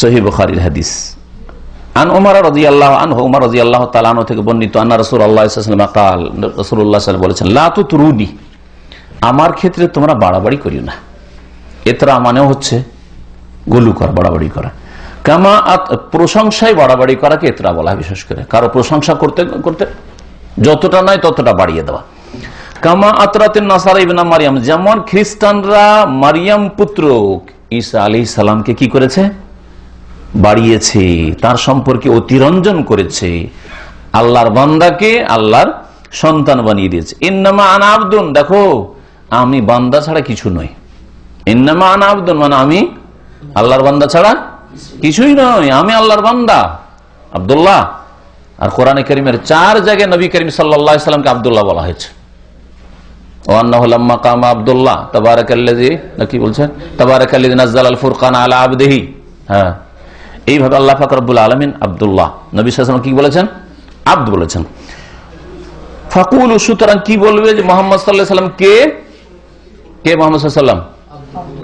সহি হাদিস। আন ওমর রাজি আল্লাহ আন ওমর রাজি আল্লাহ তালানো থেকে বর্ণিত আন্না রসুল আল্লাহ কাল রসুল্লাহ বলেছেন লাতু তুরুনি আমার ক্ষেত্রে তোমরা বাড়াবাড়ি করিও না। এতরা মানেও হচ্ছে গলু করা, বাড়াবাড়ি করা। কামা প্রশংসায় বাড়াবাড়ি করাকে এতরা বলা হয় বিশেষ করে। কারও প্রশংসা করতে করতে যতটা নয় ততটা বাড়িয়ে দেওয়া। কামা আতরাতের নাসারা ইবনা মারিয়াম, যেমন খ্রিস্টানরা মারিয়াম পুত্র ঈসা আলী সালামকে কি করেছে? বাড়িয়েছে, তার সম্পর্কে অতিরঞ্জন করেছে। আল্লাহর বান্দাকে আল্লাহর সন্তান বানিয়ে দিয়েছে। ইন্নামা আনা আব্দুন, দেখো, আমি বান্দা ছাড়া কিছু নই। ইন্নামা আনা আব্দুন মানে আমি আল্লাহর বান্দা ছাড়া কিছুই নয় আমি আল্লাহর বান্দা। আব্দুল্লাহ, আর কোরআনে করিমের চার জায়গায় নবী করিম সাল্লাহ সাল্লামকে আবদুল্লাহ বলা হয়েছে। আব্দুল্লাহ, তাবারাকাল্লাযী, না কি বলছেন নাযালা আল ফুরকান আলা আবদিহি। হ্যাঁ। এইভাবে আল্লাহ পাক রব্বুল আলামিন আব্দুল্লাহ নবী ওয়াসাল্লাম কি বলেছেন? আব্দ বলেছেন। ফাকুল, সুতরাং কি বলবে যে মোহাম্মদ আলাইহি সাল্লাম কে? কে মোহাম্মদ সাল্লাম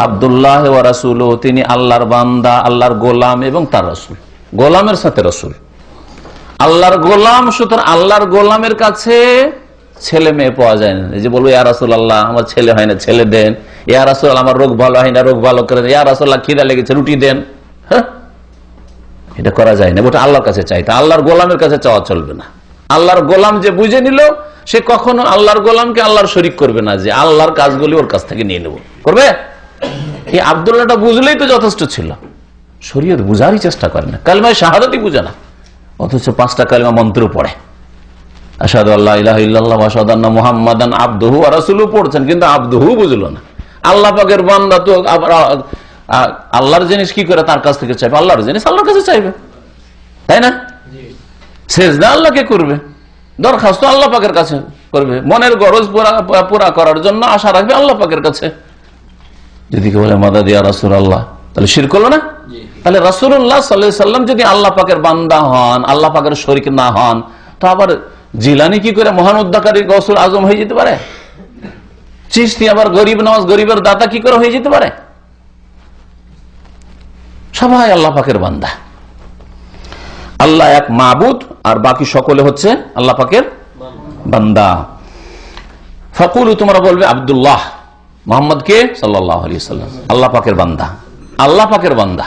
আব্দুল্লাহ রাসূলু তিনি আল্লাহর বান্দা, আল্লাহর গোলাম এবং তার রাসূল। গোলামের সাথে রসুল। আল্লাহর গোলাম, সুতরাং আল্লাহর গোলামের কাছে ছেলে মেয়ে পাওয়া যায় না। যে বলব, ইয়া রাসুল আল্লাহ আমার ছেলে হয় না, ছেলে দেন। ইয়া রাসুল, আমার রোগ ভালো হয় না, রোগ ভালো করে দেন ইয়া রাসুল্লাহ খিদা লেগেছে, রুটি দেন। হ্যাঁ? এটা করা যায় না ওটা আল্লাহর কাছে চাই। তা আল্লাহর গোলামের কাছে চাওয়া চলবে না। আল্লাহর গোলাম যে বুঝে নিল, সে কখনো আল্লাহর গোলামকে আল্লাহর শরিক করবে না যে আল্লাহর কাজগুলি ওর কাছ থেকে নিয়ে নেব। করবে? এই আবদুল্লাহটা বুঝলেই তো যথেষ্ট ছিল। শরীয়ত বুঝারই চেষ্টা করে না। কালমায় শাহাদাতই বুঝে না। অথচ পাঁচটা কালিমা মন্ত্র পড়ে। আসাদ আল্লাহ ইলাহ আসাদান্না মুহাম্মাদান আব্দুহু আর পড়ছেন, কিন্তু আব্দুহু বুঝলো না। আল্লাহ পাকের বান্দা তো আল্লাহর জিনিস কি করে তার কাছ থেকে চাইবে? আল্লাহর জিনিস আল্লাহর কাছে চাইবে। তাই না? সেজদা আল্লাহকে করবে। দরখাস্ত আল্লাহ পাকের কাছে করবে। মনের গরজ পুরা করার জন্য আশা রাখবে আল্লাহ পাকের কাছে। যদি কেউ বলে মাদা দিয়া রাসুল আল্লাহ তাহলে শির করল না? তাহলে রাসুল্লাহ সাল্লাম যদি আল্লাহ পাকের বান্দা হন আল্লাহ পাকের শরিক না হন তো আবার জিলানি কি করে মহান উদ্ধাকারী গসুল আজম হয়ে যেতে পারে? চিস্তি আবার গরিব নওয়াজ গরিবের দাতা কি করে হয়ে যেতে পারে? সবাই আল্লাহ পাকের বান্দা। আল্লাহ এক মাবুদ, আর বাকি সকলে হচ্ছে আল্লাহ পাকের বান্দা। ফাকুল, তোমরা বলবে আব্দুল্লাহ, মোহাম্মদ কে? সাল্লাহ আল্লাহ পাকের বান্দা। আল্লাহ পাকের বান্দা,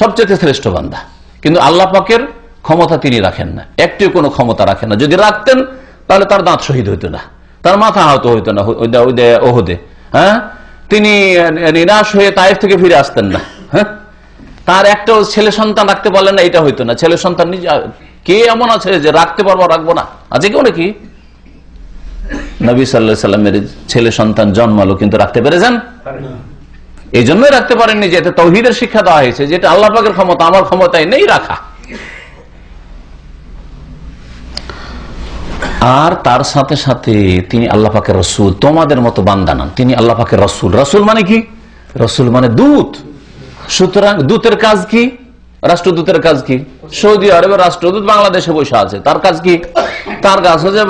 সবচেয়ে শ্রেষ্ঠ বান্দা। কিন্তু আল্লাহ পাকের ক্ষমতা তিনি রাখেন না। একটু কোনো ক্ষমতা রাখেন না। যদি রাখতেন, তাহলে তার দাঁত শহীদ হইতো না। তার মাথা আহত হইতো না ওহদে। হ্যাঁ? তিনি নিরাশ হয়ে তাইফ থেকে ফিরে আসতেন না। হ্যাঁ? তার একটা ছেলে সন্তান রাখতে পারলেন না, এটা হইতো না। ছেলে সন্তান নিজে কে এমন আছে যে রাখতে পারব, রাখব না? আছে কেউ নাকি নবী সাল্লাহ সাল্লামের ছেলে সন্তান জন্মালো, কিন্তু রাখতে পেরেছেন? এই জন্যই রাখতে পারেননি যে এতে তৌহিদের শিক্ষা দেওয়া হয়েছে যেটা আল্লাহ পাকের ক্ষমতা, আমার ক্ষমতায় নেই, রাখা। আর তার সাথে সাথে তিনি আল্লাহ পাকের রসুল, তোমাদের মতো বান্দা নন। তিনি আল্লাহ পাকের রসুল। রসুল মানে কি? রসুল মানে দূত। সুতরাং দূতের কাজ কি? রাষ্ট্রদূতের কাজ কি? সৌদি আরবের রাষ্ট্রদূত বাংলাদেশে বসে আছে। তার কাজ কি? তার কাজ হচ্ছে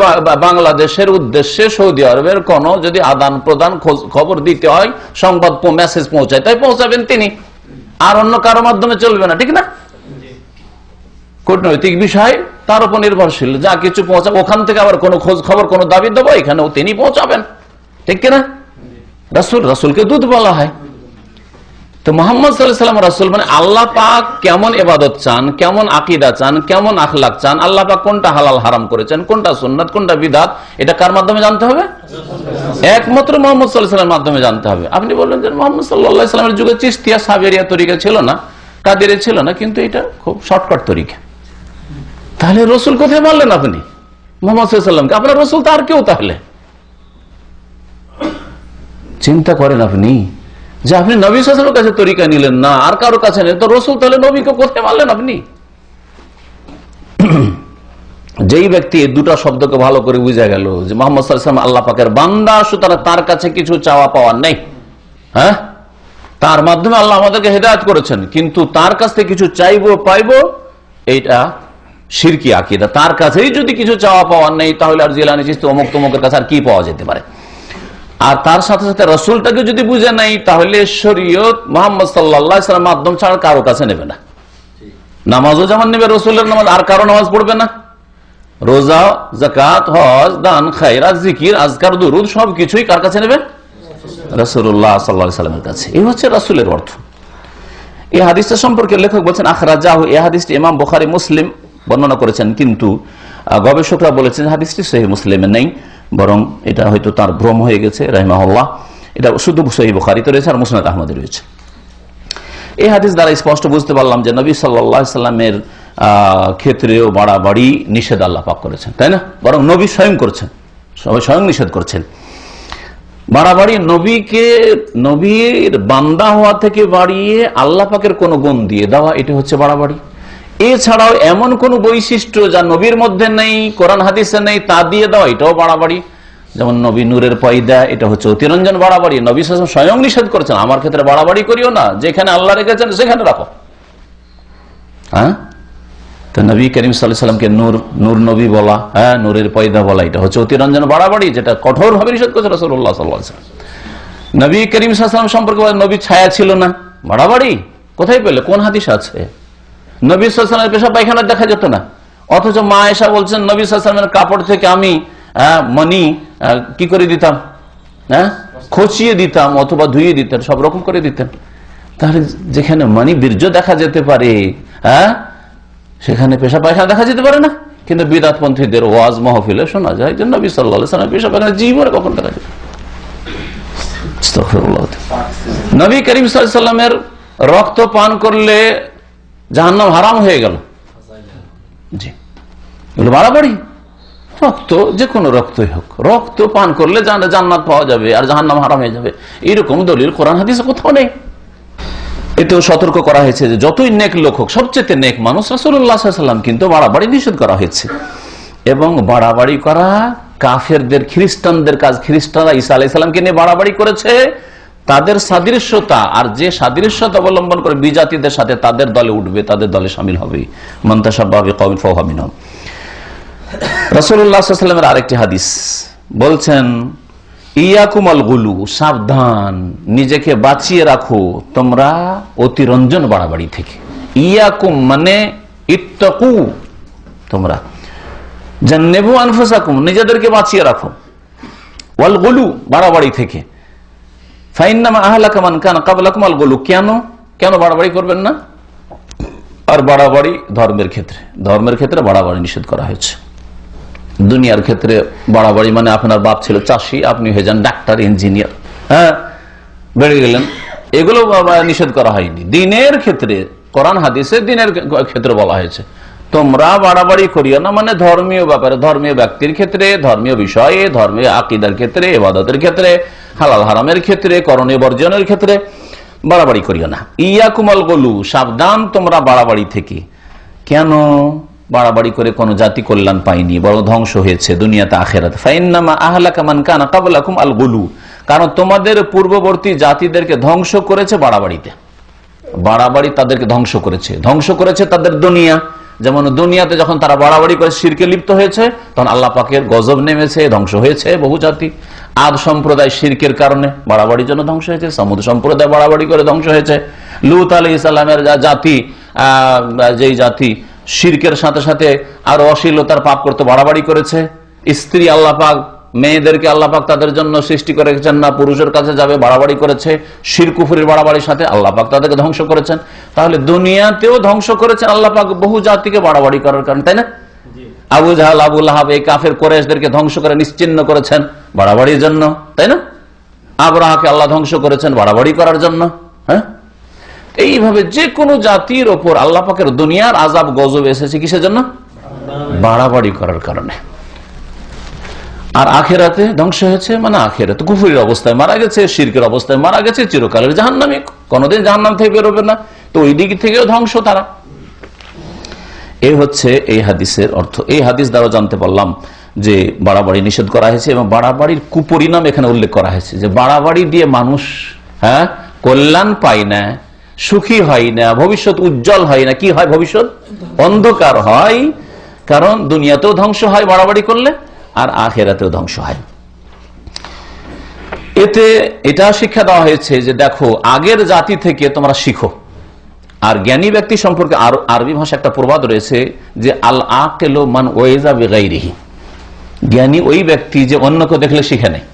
বাংলাদেশের উদ্দেশ্যে সৌদি আরবের কোন যদি আদান প্রদান খবর দিতে হয়, সংবাদ মেসেজ পৌঁছায়, তাই পৌঁছাবেন তিনি। আর অন্য কারও মাধ্যমে চলবে না, ঠিক না? কূটনৈতিক বিষয়, তার উপর নির্ভরশীল। যা কিছু পৌঁছা ওখান থেকে আবার কোনো খোঁজ খবর, কোনো দাবি দেবো, এখানেও তিনি পৌঁছাবেন। ঠিক কিনা? রাসুল রাসুলকে দুধ বলা হয়। তো মোহাম্মদ সাল্লাম রাসুল মানে আল্লাহ পাক কেমন এবাদত চান, কেমন আকিদা চান, কেমন আখলাক চান, আল্লাহ পাক কোনটা হালাল হারাম করেছেন, কোনটা সুন্নাত, কোনটা বিদাত, এটা কার মাধ্যমে জানতে হবে? একমাত্র মোহাম্মদ সাল্লাহামের মাধ্যমে জানতে হবে। আপনি বললেন যে মোহাম্মদ সাল্লাহ সাল্লামের যুগে চিস্তিয়া সাবেরিয়া তরিকা ছিল না, কাদের ছিল না, কিন্তু এটা খুব শর্টকাট তরিকা। তাহলে রসুল কোথায় বললেন আপনি? মোহাম্মদ সাল্লামকে। আপনার রসুল তো আর কেউ তাহলে? চিন্তা করেন আপনি। যে আপনি নবী সাসের কাছে তরিকা নিলেন না, আর কারও কাছে নেই, তো রসুল তাহলে নবীকে কোথায় মারলেন আপনি? যেই ব্যক্তি দুটা শব্দকে ভালো করে বুঝা গেল যে মোহাম্মদ সাল্লাম আল্লাহ পাকের বান্দা, সুতরাং তার কাছে কিছু চাওয়া পাওয়ার নেই। হ্যাঁ? তার মাধ্যমে আল্লাহ আমাদেরকে হেদায়ত করেছেন, কিন্তু তার কাছ থেকে কিছু চাইব, পাইবো, এইটা সিরকি আকিদা। তার কাছেই যদি কিছু চাওয়া পাওয়ার নেই, তাহলে আর জেলা জিলানি চিস্তি অমুক তমুকের কাছে আর কি পাওয়া যেতে পারে? আর তার সাথে সাথে রসুলটাকে যদি বুঝে নাই, তাহলে শরীয়ত মোহাম্মদ সাল্লাহ সাল্লাম মাধ্যম ছাড়া কারও কাছে নেবে না। নামাজও যেমন নেবে, রসুলের নামাজ আর কারও নামাজ পড়বে না। রোজা জাকাত হজ, দান খাইরা জিকির, আজকার, দুরুদ সবকিছুই কার কাছে নেবে? রসুল্লাহ সাল্লাহ সাল্লামের কাছে। এই হচ্ছে রসুলের অর্থ। এই হাদিসটা সম্পর্কে লেখক বলছেন আখরা যাহ এই হাদিসটি ইমাম বুখারি, মুসলিম বর্ণনা করেছেন। কিন্তু গবেষকরা বলেছেন, হাদিসটি সহি মুসলিমে নেই। বরং এটা হয়তো তার ভ্রম হয়ে গেছে, রাহিমাহুল্লাহ। এটা শুধু সহি বুখারিতে রয়েছে আর মুসনাদ আহমদে রয়েছে। এই হাদিস দ্বারা স্পষ্ট বুঝতে পারলাম যে নবী সাল্লাহ সাল্লামের ক্ষেত্রেও বাড়াবাড়ি নিষেধ আল্লাহ পাক করেছেন, তাই না? বরং নবী স্বয়ং করছেন, সবাই স্বয়ং নিষেধ করছেন। বাড়াবাড়ি নবীকে, নবীর বান্দা হওয়া থেকে বাড়িয়ে আল্লাহ পাকের কোনো গুণ দিয়ে দেওয়া, এটা হচ্ছে বাড়াবাড়ি। এছাড়াও এমন কোন বৈশিষ্ট্য যা নবীর মধ্যে নেই, কোরআন হাদিসে নেই, তা দিয়ে দেওয়া, এটাও বাড়াবাড়ি। যেমন নবী নূরের পয়দা, এটা হচ্ছে অতিরঞ্জন বাড়াবাড়ি। নবী শাসন স্বয়ং নিষেধ করেছেন, আমার ক্ষেত্রে বাড়াবাড়ি করিও না, যেখানে আল্লাহ রেখেছেন, সেখানে রাখো। হ্যাঁ? তো নবী করিম সাল্লামকে নূর নূর নবী বলা হ্যাঁ নূরের পয়দা বলা, এটা হচ্ছে অতিরঞ্জন বাড়াবাড়ি, যেটা কঠোর ভাবে নিষেধ করেছে রসুল্লাহ সাল্লাহ নবী করিম সাল্লাম সম্পর্কে নবী ছায়া ছিল না। বাড়াবাড়ি? কোথায় পেলে? কোন হাদিস আছে? নবী সাল্লামের পেশা পায়খানা দেখা যেত না। অথচ মা এসা বলছেন, নবী সাল্লামের কাপড় থেকে আমি মনি কি করে দিতাম? হ্যাঁ? খচিয়ে দিতাম অথবা ধুয়ে দিতেন, সব রকম করে দিতেন। তাহলে যেখানে মানি বীর্য দেখা যেতে পারে হ্যাঁ সেখানে পেশা পায়খানা দেখা যেতে পারে না। কিন্তু বিদাতপন্থীদের ওয়াজ মহফিলে শোনা যায় যে নবী সাল্লাম পেশা পায়খানা জীবনে কখন দেখা যায় নবী করিম সাল্লামের রক্ত পান করলে জাহান্নাম হারাম হয়ে গেল। বাড়াবাড়ি। রক্ত যে কোনো রক্তই হোক। রক্ত পান করলে জান্নাত পাওয়া যাবে আর জাহান্নাম হারাম হয়ে যাবে। এরকম দলিল কোরআন হাদিসে কোথাও নেই। এতেও সতর্ক করা হয়েছে যে যতই নেক লোক হোক, সবচেয়ে নেক মানুষ রাসুল্লাহাম কিন্তু বাড়াবাড়ি নিষেধ করা হয়েছে। এবং বাড়াবাড়ি করা কাফেরদের, খ্রিস্টানদের কাজ। খ্রিস্টানরা ঈসা আলাইসাল্লামকে নিয়ে বাড়াবাড়ি করেছে। তাদের সাদৃশ্যতা আর যে সাদৃশ্যতা অবলম্বন করে বিজাতিদের সাথে তাদের দলে উঠবে, তাদের দলে সামিল হবে। মন্তাসাবাবি কবিন ফহামিন রসুল্লাহামের আরেকটি হাদিস বলছেন ইয়াকুমাল গুলু, সাবধান, নিজেকে বাঁচিয়ে রাখো, তোমরা অতিরঞ্জন বাড়াবাড়ি থেকে। ইয়াকুম মানে ইত্তকু, তোমরা। জান্নেবু আনফুসাকুম, নিজেদেরকে বাঁচিয়ে রাখো। ওয়াল গুলু, বাড়াবাড়ি থেকে। দুনিয়ার ক্ষেত্রে বাড়াবাড়ি মানে আপনার বাপ ছিল চাষি, আপনি হয়ে যান ডাক্তার, ইঞ্জিনিয়ার। হ্যাঁ? বেড়ে গেলেন। এগুলো নিষেধ করা হয়নি। দিনের ক্ষেত্রে, কোরআন, হাদিসে দিনের ক্ষেত্রে বলা হয়েছে। তোমরা বাড়াবাড়ি করিও না মানে ধর্মীয় ব্যাপারে, ধর্মীয় ব্যক্তির ক্ষেত্রে, ধর্মীয় বিষয়ে, ধর্মীয় আকিদার ক্ষেত্রে এবাদতের ক্ষেত্রে হালাল হারামের ক্ষেত্রে, করণীয় বর্জনের ক্ষেত্রে বাড়াবাড়ি করিও না। ইয়া কুমল গলু, সাবধান তোমরা বাড়াবাড়ি থেকে। কেন বাড়াবাড়ি করে কোনো জাতি কল্যাণ পায়নি বড় ধ্বংস হয়েছে দুনিয়াতে আখেরাত। ফাইন্নামা আহলাকা মান কানা কাবলাকুম আল গুলু, কারণ তোমাদের পূর্ববর্তী জাতিদেরকে ধ্বংস করেছে বাড়াবাড়িতে। বাড়াবাড়ি তাদেরকে ধ্বংস করেছে। ধ্বংস করেছে তাদের দুনিয়া। যেমন দুনিয়াতে যখন তারা বাড়াবাড়ি করে শিরকে লিপ্ত হয়েছে, তখন আল্লাহ পাকের গজব নেমেছে, ধ্বংস হয়েছে বহু জাতি। আদ সম্প্রদায় শিরকের কারণে বাড়াবাড়ির জন্য ধ্বংস হয়েছে সমুদ্র সম্প্রদায় বাড়াবাড়ি করে ধ্বংস হয়েছে। লুত আলী ইসলামের যা জাতি যেই জাতি শিরকের সাথে সাথে আরও অশ্লীলতার পাপ করতে বাড়াবাড়ি করেছে, স্ত্রী আল্লাহ পাক মেয়েদেরকে আল্লাহ পাক তাদের জন্য সৃষ্টি করে রেখেছেন না পুরুষের কাছে যাবে বাড়াবাড়ি করেছে শিরকুফুরের বাড়াবাড়ির সাথে আল্লাহ পাক তাদেরকে ধ্বংস করেছেন। তাহলে দুনিয়াতেও ধ্বংস করেছেন আল্লাহ পাক বহু জাতিকে বাড়াবাড়ি করার কারণে তাই না? আবু জাহাল আবু লাহাব এই কাফের কোরেশদেরকে ধ্বংস করে নিশ্চিন্ন করেছেন বাড়াবাড়ির জন্য তাই না? আবরাহাকে আল্লাহ ধ্বংস করেছেন বাড়াবাড়ি করার জন্য হ্যাঁ? এইভাবে যে কোনো জাতির ওপর আল্লাহ পাকের দুনিয়ার আজাব গজব এসেছে কিসের জন্য? বাড়াবাড়ি করার কারণে। আর আখেরাতে ধ্বংস হয়েছে মানে আখেরাতে কুফুরির অবস্থায় মারা গেছে, শিরকের অবস্থায় মারা গেছে, চিরকালের জাহান্নামে। কোনোদিন জাহান্নাম থেকে বেরোবে না। তো ওই দিক থেকেও ধ্বংস তারা। এই হচ্ছে এই হাদিসের অর্থ। এই হাদিস দ্বারা জানতে পারলাম যে বাড়াবাড়ি নিষেধ করা হয়েছে এবং বাড়াবাড়ির কুপরিণাম এখানে উল্লেখ করা হয়েছে যে বাড়াবাড়ি দিয়ে মানুষ হ্যাঁ কল্যাণ পায় না, সুখী হয় না, ভবিষ্যৎ উজ্জ্বল হয় না। কি হয় ভবিষ্যৎ? অন্ধকার হয়। কারণ দুনিয়াতেও ধ্বংস হয় বাড়াবাড়ি করলে। আর আখেরাতেও ধ্বংস হয়। এতে এটা শিক্ষা দেওয়া হয়েছে যে দেখো, আগের জাতি থেকে তোমরা শিখো। আর জ্ঞানী ব্যক্তি সম্পর্কে আর আরবি ভাষা একটা প্রবাদ রয়েছে যে আল আকেলো মান ওয়েজা বেগাইরিহি। জ্ঞানী ওই ব্যক্তি যে অন্যকে দেখলে শিখে নেই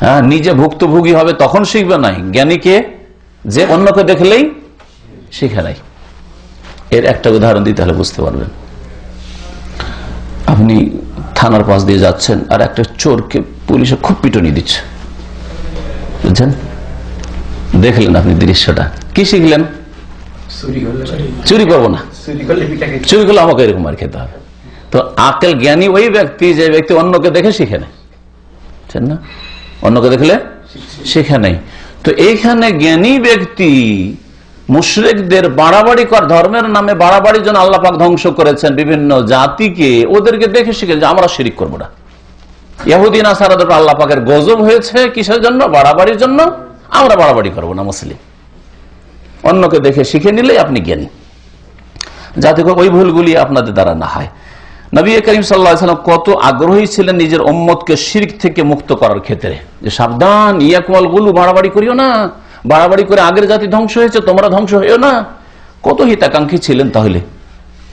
হ্যাঁ নিজে ভুক্তভোগী হবে তখন শিখবে নাই জ্ঞানীকে যে অন্য অন্যকে দেখলেই শিখে নাই এর একটা উদাহরণ দিতে হলে বুঝতে পারবেন। আপনি থানার পাশ দিয়ে যাচ্ছেন আর একটা চোরকে পুলিশে খুব পিটনি দিচ্ছে। বুঝছেন? দেখলেন আপনি দৃশ্যটা। কি শিখলেন? চুরি করব। না। চুরি করলে আমাকে এরকম আর খেতে হবে। তো আকেল জ্ঞানী ওই ব্যক্তি যে ব্যক্তি অন্যকে দেখে শিখে নেয়। না? অন্যকে দেখলে শিখে নেই তো এইখানে জ্ঞানী ব্যক্তি মুশরেকদের বাড়াবাড়ি কর, ধর্মের নামে বাড়াবাড়ির জন্য আল্লাহ পাক ধ্বংস করেছেন বিভিন্ন জাতিকে। ওদেরকে দেখে শিখে যে আমরা শিরিক করব না। ইহুদিন আসারাদের আল্লাহ পাকের গজব হয়েছে কিসের জন্য? বাড়াবাড়ির জন্য। আমরা বাড়াবাড়ি করব না, মুসলিম। অন্যকে দেখে শিখে নিলেই আপনি জ্ঞানী। যাতে ওই ভুলগুলি আপনাদের দ্বারা না হয়। নবী করিম সাল্লাম কত আগ্রহী ছিলেন নিজের ওম্মতকে শির্ক থেকে মুক্ত করার ক্ষেত্রে। যে সাবধান, ইয়াকুয়াল গুলু, বাড়াবাড়ি করিও না। বাড়াবাড়ি করে আগের জাতি ধ্বংস হয়েছে, তোমরা ধ্বংস হয়েও না। কত হিতাকাঙ্ক্ষী ছিলেন তাহলে?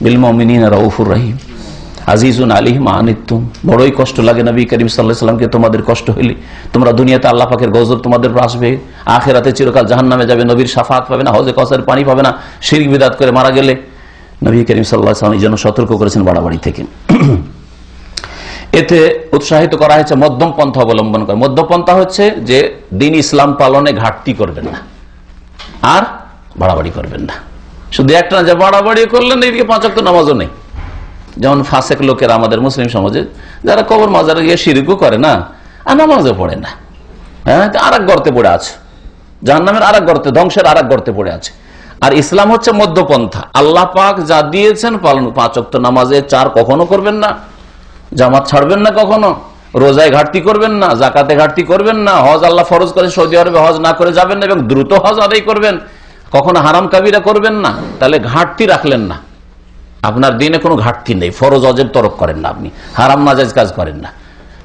বিল মমিনিন রউফুর রহিম। আজিজুন আলিহিম আনিতুম। বড়ই কষ্ট লাগে নবী করিম সাল্লাহ তোমাদের কষ্ট হইলে তোমরা দুনিয়াতে আল্লাহ পাকের গজব তোমাদের আসবে। আখেরাতে চিরকাল জাহান নামে যাবে, নবীর সাফাত পাবে না হজে কসের পানি পাবে না, শিরিক বিদাত করে মারা গেলে। নবী করিম সাল্লাহ সাল্লাম এই জন্য সতর্ক করেছেন বাড়াবাড়ি থেকে। এতে উৎসাহিত করা হয়েছে মধ্যম পন্থা অবলম্বন করে। মধ্যপন্থা হচ্ছে যে দিন ইসলাম পালনে ঘাটতি করবেন না, আর বাড়াবাড়ি করবেন না। শুধু একটা না, যে বাড়াবাড়ি করলেন, এইদিকে পাঁচক নামাজও নেই। যেমন ফাঁসেক লোকেরা আমাদের মুসলিম সমাজে, যারা কবর মাজারে গিয়ে শিরিকও করে না, আর নামাজও পড়ে না। হ্যাঁ আর এক গর্তে পড়ে আছে। যার নামের আর এক গর্তে, ধ্বংসের আর এক গর্তে পড়ে আছে। আর ইসলাম হচ্ছে মধ্যপন্থা। আল্লাহ পাক যা দিয়েছেন পালন, পাঁচ অক্ত নামাজে চার কখনো করবেন না। জামাত ছাড়বেন না কখনো? রোজায় ঘাটতি করবেন না জাকাতে ঘাটতি করবেন না, হজ আল্লাহ ফরজ করে সৌদি আরবে হজ না করে যাবেন না এবং দ্রুত হজ আদায় করবেন। কখনো হারাম কাবিরা করবেন না, তাহলে ঘাটতি রাখলেন না। আপনার দিনে কোনো ঘাটতি নেই, ফরজ অজেব তরক করেন না আপনি, হারাম নাজাজ কাজ করেন না।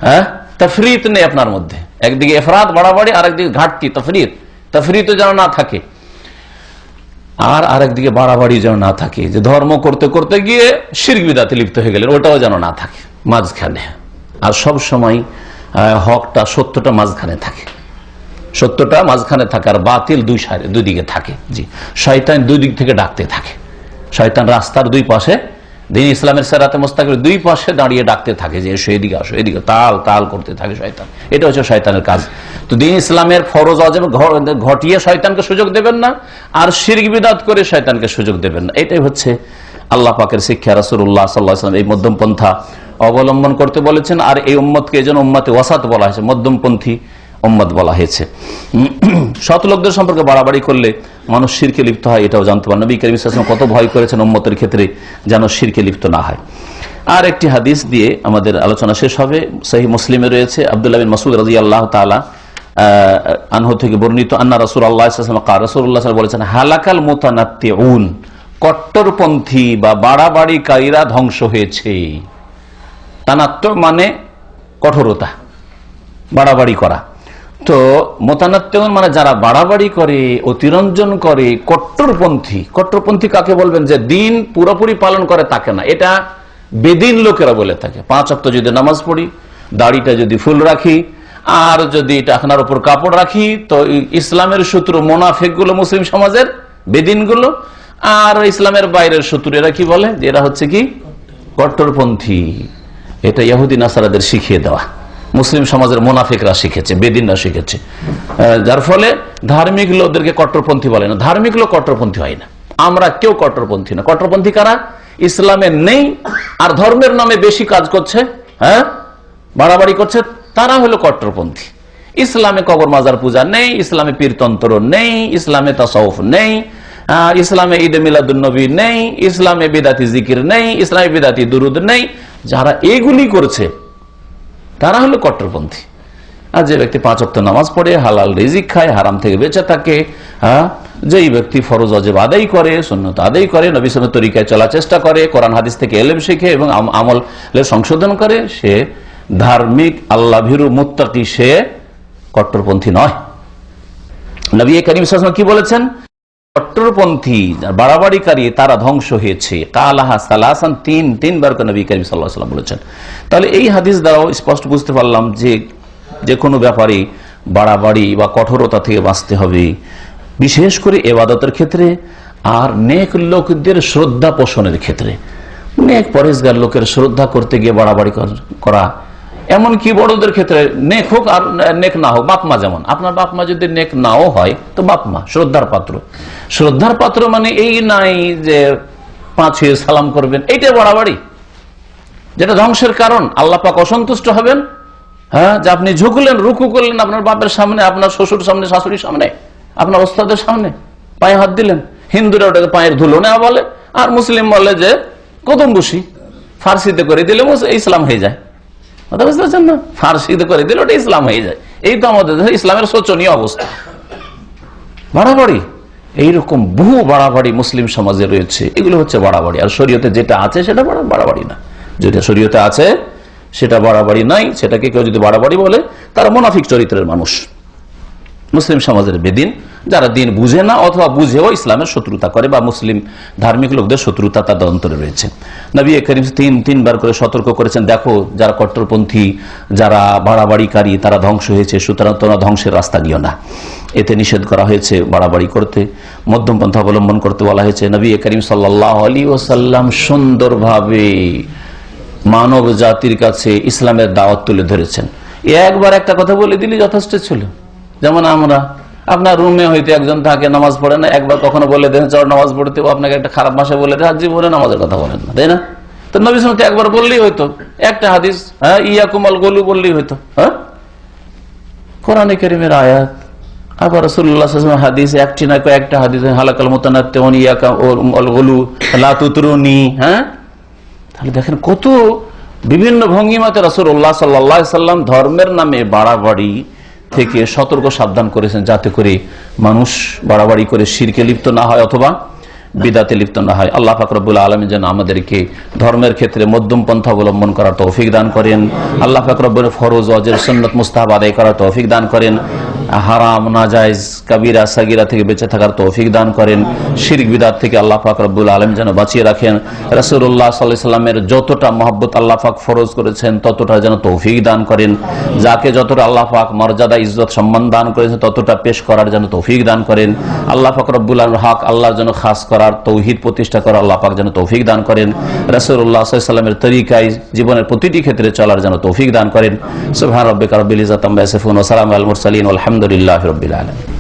হ্যাঁ? তফরিত নেই আপনার মধ্যে। একদিকে এফরাত বাড়াবাড়ি আর একদিকে ঘাটতি, তফরিত। তফরিত যেন না থাকে। আর আরেকদিকে বাড়াবাড়ি যেন না থাকে। যে ধর্ম করতে করতে গিয়ে শির্ক বিদাতে লিপ্ত হয়ে গেলেন, ওটাও যেন না থাকে। মাঝখানে। আর সব সময় হকটা সত্যটা মাঝখানে থাকে। সত্যটা মাঝখানে থাকে আর বাতিল দুই সাইডে, দুই দিকে থাকে। জি। শয়তান দুই দিক থেকে ডাকতে থাকে। শয়তান রাস্তার দুই পাশে, দিন ইসলামের সেরাতে মোস্তাকের দুই পাশে দাঁড়িয়ে ডাকতে থাকে যে, এসো এদিকে আসো, এদিকে তাল তাল করতে থাকে শয়তান। এটা হচ্ছে শয়তানের কাজ। তো দিন ইসলামের ফরজ ঘ- ঘটিয়ে শয়তানকে সুযোগ দেবেন না, আর শিরক বিদাত করে শয়তানকে সুযোগ দেবেন না। এটাই হচ্ছে আল্লাহ পাকের শিক্ষা রাসুল্লাহ সাল্লাহ সাল্লাম এই মধ্যম পন্থা অবলম্বন করতে বলেছেন, আর এই উম্মতকে এই জন্য উম্মতে ওয়াসাত বলা হয়েছে, মধ্যমপন্থী উম্মত বলা হয়েছে। সৎ লোকদের সম্পর্কে বাড়াবাড়ি করলে মানুষ শিরকে লিপ্ত হয়, এটাও জানতে পারেন নবী করিম ইসলাম কত ভয় করেছেন উম্মতের ক্ষেত্রে যেন শিরকে লিপ্ত না হয়। আর একটি হাদিস দিয়ে আমাদের আলোচনা শেষ হবে সেই মুসলিমে রয়েছে, আবদুল্লাহ বিন মাসুদ রাজি আল্লাহ তালা আনহ থেকে বর্ণিত, আন্না রসুল আল্লাহ রসুল্লাহ বলেছেন, হালাকাল মোতানাত্তে উন কট্টরপন্থী বা বাড়াবাড়িকারীরা ধ্বংস হয়েছে। তানাত্ম মানে কঠোরতা, বাড়াবাড়ি করা। তো মোতানাত্য মানে যারা বাড়াবাড়ি করে অতিরঞ্জন করে কট্টরপন্থী কট্টরপন্থী কাকে বলবেন যে দিন পুরোপুরি পালন করে তাকে না, এটা বেদিন লোকেরা বলে থাকে। পাঁচ অক্ট যদি নামাজ পড়ি, দাড়িটা যদি ফুল রাখি, আর যদি টাকনার উপর কাপড় রাখি, তো ইসলামের সূত্র মোনাফেকগুলো মুসলিম সমাজের বেদিনগুলো আর ইসলামের বাইরের শত্রু এরা কি বলে? যে এরা হচ্ছে কি? কট্টরপন্থী। এটা ইহুদি নাসারাদের শিখিয়ে দেওয়া। মুসলিম সমাজের মোনাফিকরা শিখেছে, বেদিনরা শিখেছে। যার ফলে ধার্মিক লোকদেরকে কট্টরপন্থী বলে না। ধার্মিক লোক কট্টরপন্থী হয় না। আমরা কেউ কট্টরপন্থী না। কট্টরপন্থী কারা? ইসলামে নেই আর ধর্মের নামে বেশি কাজ করছে হ্যাঁ? বাড়াবাড়ি করছে, তারা হলো কট্টরপন্থী। ইসলামে কবর মাজার পূজা নেই, ইসলামে পীরতন্ত্র নেই, ইসলামে তাসাউফ নেই ইসলামে ঈদে মিলাদুন্নবী নেই, ইসলামে বিদাতি জিকির নেই, ইসলামে বিদাতি দুরুদ নেই। যারা এগুলি করছে, তারা হলো কট্টরপন্থী। আর যে ব্যক্তি পাঁচ অক্ট নামাজ পড়ে, হালাল রিজিক খায়, হারাম থেকে বেঁচে থাকে হ্যাঁ যেই ব্যক্তি ফরজ অজেব আদায় করে, সুন্নত আদায় করে নবিসনের তরিকায় চলার চেষ্টা করে, কোরআন, হাদিস থেকে এলেম শিখে এবং আম- আমলের সংশোধন করে, সে ধার্মিক আল্লাহ ভীরু মুত্তাকি সে কট্টরপন্থী নয়। নবী করিম কি বলেছেন? কট্টরপন্থী বাড়াবাড়িকারী তারা ধ্বংস হয়েছে। কালাহা সালাসান, তিন, তিনবার নবী করিম সাল্লাহ বলেছেন। তাহলে এই হাদিস দ্বারাও স্পষ্ট বুঝতে পারলাম যে যে কোনো ব্যাপারে বাড়াবাড়ি বা কঠোরতা থেকে বাঁচতে হবে। বিশেষ করে এবাদতের ক্ষেত্রে আর নেক লোকদের শ্রদ্ধা পোষণের ক্ষেত্রে। নেক পরেশগার লোকের শ্রদ্ধা করতে গিয়ে বাড়াবাড়ি কর- করা এমনকি বড়দের ক্ষেত্রে নেক হোক আর নেক না হোক বাপমা যেমন। আপনার বাপমা যদি নেক নাও হয়, তো বাপমা শ্রদ্ধার পাত্র। শ্রদ্ধার পাত্র মানে এই নাই যে পাঁচ হয়ে সালাম করবেন এইটা বাড়াবাড়ি। যেটা ধ্বংসের কারণ, আল্লাহ পাক অসন্তুষ্ট হবেন। হ্যাঁ যে আপনি ঝুঁকলেন, রুকু করলেন আপনার বাপের সামনে, আপনার শ্বশুর সামনে, শাশুড়ির সামনে, আপনার ওস্তাদের সামনে, পায়ে হাত দিলেন। হিন্দুরা ওটাকে পায়ের ধুলো নেওয়া বলে, আর মুসলিম বলে যে কদম বসি ফার্সিতে করে দিলে ইসলাম হয়ে যায়। কথা বুঝতে পারছেন না। ফার্সিতে করে দিলে ওটা ইসলাম হয়ে যায়। এই তো আমাদের দেশে ইসলামের শোচনীয় অবস্থা। বাড়াবাড়ি। এইরকম বহু বাড়াবাড়ি মুসলিম সমাজে রয়েছে। এগুলো হচ্ছে বাড়াবাড়ি। আর শরীয়তে যেটা আছে সেটা বাড়া- বাড়াবাড়ি না। যেটা শরীয়তে আছে, সেটা বাড়াবাড়ি নাই। সেটাকে কেউ যদি বাড়াবাড়ি বলে, তারা মোনাফিক চরিত্রের মানুষ। মুসলিম সমাজের বেদিন। যারা দিন বুঝে না অথবা বুঝেও ইসলামের শত্রুতা করে বা মুসলিম ধার্মিক লোকদের শত্রুতা তাদের অন্তরে রয়েছে। নবী করিম তিন, তিনবার করে সতর্ক করেছেন, দেখো, যারা কট্টরপন্থী, যারা বাড়াবাড়িকারী, তারা ধ্বংস হয়েছে, সুতরাং তোমরা ধ্বংসের রাস্তা নিও না। এতে নিষেধ করা হয়েছে বাড়াবাড়ি করতে, মধ্যম পন্থা অবলম্বন করতে বলা হয়েছে। নবী করিম সাল্লাহ আলী ওসাল্লাম সুন্দরভাবে মানব জাতির কাছে ইসলামের দাওয়াত তুলে ধরেছেন। একবার একটা কথা বলে দিলে যথেষ্ট ছিল। যেমন আমরা আপনার রুমে হইতে একজন থাকে, নামাজ পড়ে না, একবার কখনো বলে দেন, চল নামাজ পড়তে আপনাকে একটা খারাপ ভাষা বলে দেয় জীবনে নামাজের কথা বলেন না, তাই না? তো নবী সালামকে একবার বললেই হয়তো একটা হাদিস হ্যাঁ ইয়া কুমাল গলু বললেই হয়তো হ্যাঁ? কোরআনে কেরিমের আয়াত, আবার রসুল্লাহ হাদিস একটি না কয়েকটা হাদিস হালাকাল মোতানাত্তে ইয়াকা ওল গলু লা হ্যাঁ? তাহলে দেখেন কত বিভিন্ন ভঙ্গিমাতে রসুল্লাহ সাল্লাহ সাল্লাম ধর্মের নামে বাড়াবাড়ি থেকে সতর্ক সাবধান করেছেন যাতে করে মানুষ বাড়াবাড়ি করে শিরকে লিপ্ত না হয় অথবা বিদাতে লিপ্ত না হয়। আল্লাহ ফাকরবুল আলমী যেন আমাদেরকে ধর্মের ক্ষেত্রে মধ্যম পন্থা অবলম্বন করার তৌফিক দান করেন। আল্লাহ ফাকরবুল ফরোজ অজের সন্নত, মুস্তাহাব আদায় করার তৌফিক দান করেন। হারাম নাজাইজ কাবিরা, সাগিরা থেকে বেঁচে থাকার তৌফিক দান করেন। শিরিক, বিদাত থেকে আল্লাহ পাক রব্বুল আলম যেন বাঁচিয়ে রাখেন। রাসুল্লাহ সাল্লাহ সাল্লামের যতটা মহব্বত আল্লাহ পাক ফরজ করেছেন, ততটা যেন তৌফিক দান করেন। যাকে যতটা আল্লাহ পাক মর্যাদা, ইজ্জত, সম্মান দান করেছেন, ততটা পেশ করার যেন তৌফিক দান করেন। আল্লাহ পাক রব্বুল আলম হক আল্লাহর জন্য খাস করার তৌহিদ প্রতিষ্ঠা করার আল্লাপাক যেন তৌফিক দান করেন। রাসুল্লাহামের সাল্লামের তরিকায় জীবনের প্রতিটি ক্ষেত্রে চলার যেন তৌফিক দান করেন। সুহান রব্বিক সালামু আলাল মুরসালিন আলহামদুলিল্লাহি রাব্বিল আলামিন।